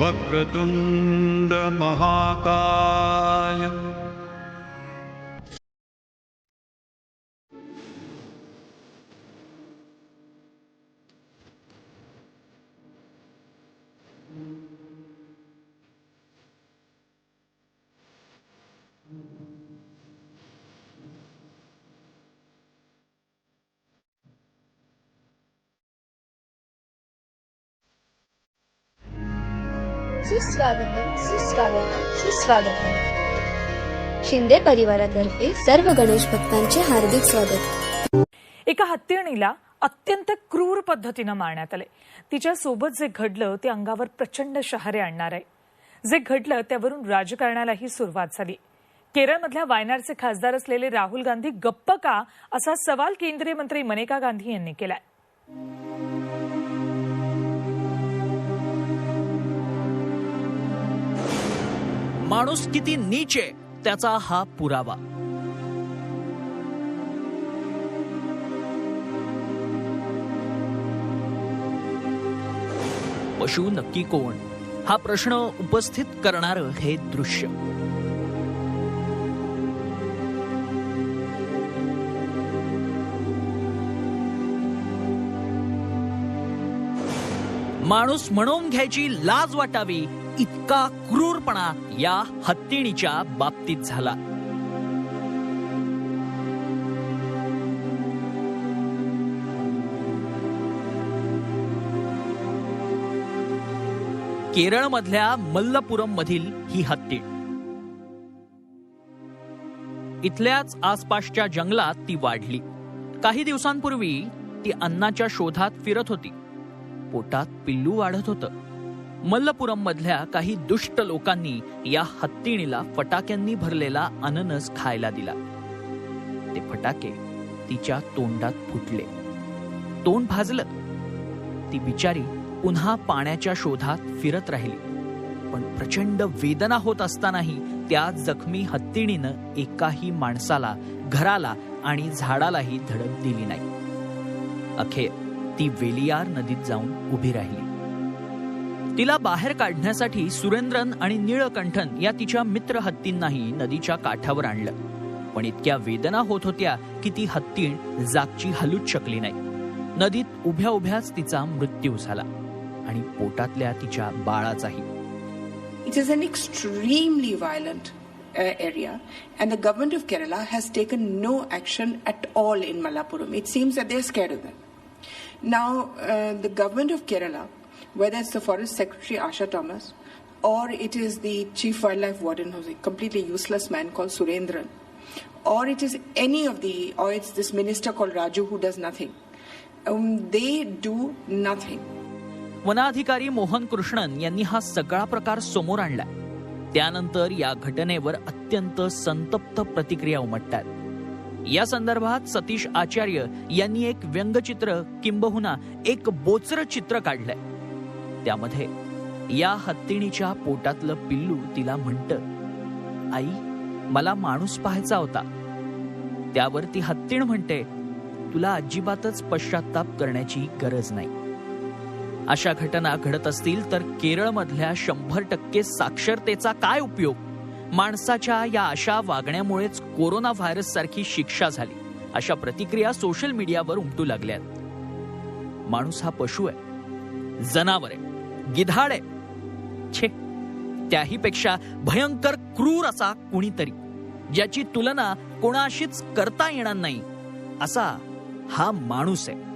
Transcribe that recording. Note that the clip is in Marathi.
वक्रतुण्डमहाका सुस्वागतम सुस्वागतम सुस्वागतम शिंदे परिवारातर्फे सर्व गणेश भक्तांचे हार्दिक स्वागत एका हत्तीणीला अत्यंत क्रूर पद्धतीनं मारण्यात आले तिच्या सोबत जे घडलं ते अंगावर प्रचंड शहारे आणणार आहे. जे घडलं त्यावरून राजकारणालाही सुरुवात झाली. केरळमधल्या वायनाडचे खासदार असलेले राहुल गांधी गप्प का असा सवाल केंद्रीय मंत्री मनेका गांधी यांनी केलाय. माणूस किती नीचे त्याचा हा पुरावा. पशु नक्की कोण? हा प्रश्न उपस्थित करणारं हे दृश्य. माणूस म्हणून घ्यायची लाज वाटावी इतका क्रूरपणा या हत्तीणीच्या बाबतीत झाला. केरळमधल्या मल्लपुरम मधील ही हत्तीण. इथल्याच आसपासच्या जंगलात ती वाढली. काही दिवसांपूर्वी ती अन्नाच्या शोधात फिरत होती. पोटात पिल्लू वाढत होतं. मल्लपुरम मधल्या काही दुष्ट लोकांनी या हत्तीणीला फटाक्यांनी भरलेला अननस खायला दिला. ते फटाके तिच्या तोंडात फुटले. तोंड भाजलं. ती बिचारी पुन्हा पाण्याच्या शोधात फिरत राहिली. पण प्रचंड वेदना होत असतानाही त्या जखमी हत्तीणीनं एकाही माणसाला घराला आणि झाडालाही धडक दिली नाही. अखेर ती वेलियार नदीत जाऊन उभी राहिली. तिला बाहेर काढण्यासाठी सुरेंद्रन आणि निळकंठन या तिच्या मित्र हत्तींनाही नदीच्या काठावर आणलं. पण इतक्या वेदना होत होत्या की ती हत्तीण जागची हलूच शकली नाही. नदीत उभ्या उभ्याच तिचा मृत्यू झाला आणि पोटातल्या तिच्या बाळाचाही. It is an extremely violent area and the government of Kerala has taken no action at all in Malappuram it seems a there scared now the government of Kerala whether it's the Forest Secretary Asha Thomas, or it is the Chief Wildlife Warden, who's a completely useless man called Surendran, or it is any of the, or it's this minister called Raju who does nothing. Um, they do nothing. वनाधिकारी मोहन कृष्णन यांनी हा सगळा प्रकार समोर आणला त्यानंतर या घटनेवर अत्यंत संतप्त प्रतिक्रिया उमटतात या संदर्भात सतीश आचार्य यांनी एक व्यंगचित्र किंबहुना एक बोचर चित्र काढलंय त्यामध्ये या हत्तीणीच्या पोटातलं पिल्लू तिला म्हणतं आई मला माणूस पाहायचा होता. त्यावर ती हत्तीण म्हणते तुला अजिबातच पश्चाताप करण्याची गरज नाही. अशा घटना घडत असतील तर केरळमधल्या शंभर टक्के साक्षरतेचा काय उपयोग? माणसाच्या या अशा वागण्यामुळेच कोरोना व्हायरस सारखी शिक्षा झाली. अशा प्रतिक्रिया सोशल मीडियावर उमटू लागल्यात. माणूस हा पशु आहे. जनावर आहे. गिधाड. आहे छे. त्याहीपेक्षा भयंकर क्रूर असा कुणीतरी ज्याची तुलना कोणाशीच करता येणार नाही असा हा माणूस आहे.